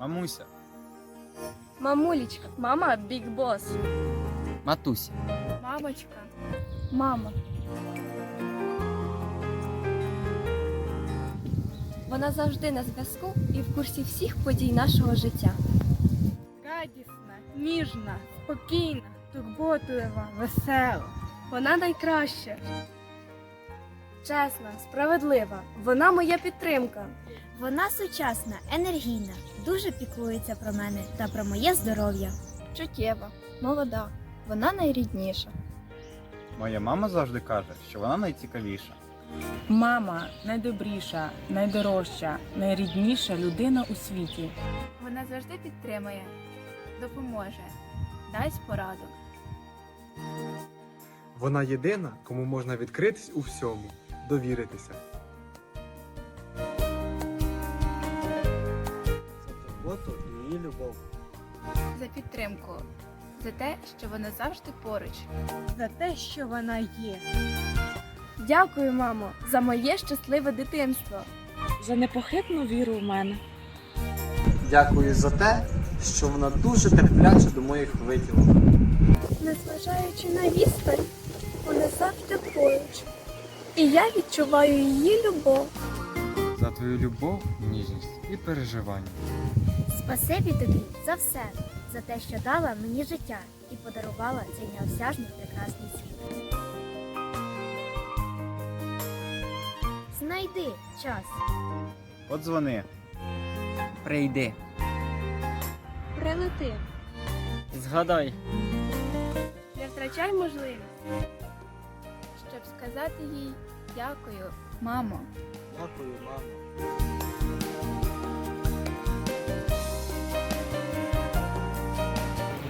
Мамуся, Мамулечка. Мама Біг Бос. матуся, Мамочка. Мама. Вона завжди на зв'язку і в курсі всіх подій нашого життя. Радісна, ніжна, спокійна, турботлива, весела. Вона найкраща. Чесна, справедлива. Вона моя підтримка. Вона сучасна, енергійна, дуже піклується про мене та про моє здоров'я. Чуттєва, молода. Вона найрідніша. моя мама завжди каже, що вона найцікавіша. Мама найдобріша, найдорожча, найрідніша людина у світі. Вона завжди підтримує, допоможе, дасть пораду. Вона єдина, кому можна відкритись у всьому, довіритися. За турботу і її любов. За підтримку, за те, що вона завжди поруч. За те, що вона є. Дякую, мамо, за моє щасливе дитинство. За непохитну віру в мене. Дякую за те, що вона дуже терпляче до моїх виділок. Незважаючи на відстань, вона завжди поруч. І я відчуваю її любов. За твою любов, ніжність і переживання. Спасибі тобі за все, за те, що дала мені життя і подарувала цей неосяжний прекрасний світ. Знайди час. Подзвони. Прийди, Прилети, згадай, не втрачай можливість. Щоб сказати їй дякую, мамо. Дякую, мамо.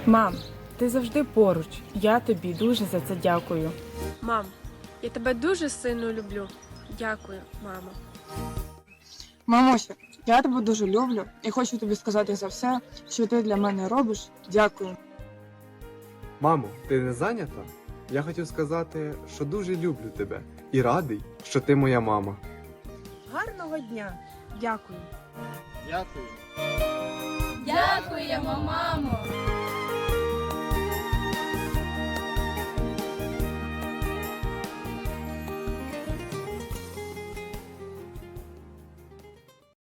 Мам, ти завжди поруч. Я тобі дуже за це дякую. Мам, я тебе дуже сильно люблю. Дякую, мамо. Мамуся, я тебе дуже люблю і хочу тобі сказати за все, що ти для мене робиш. Дякую. Мамо, ти не зайнята? Я хотів сказати, що дуже люблю тебе і радий, що ти моя мама. Гарного дня. Дякую. Дякую. Дякуємо, мамо!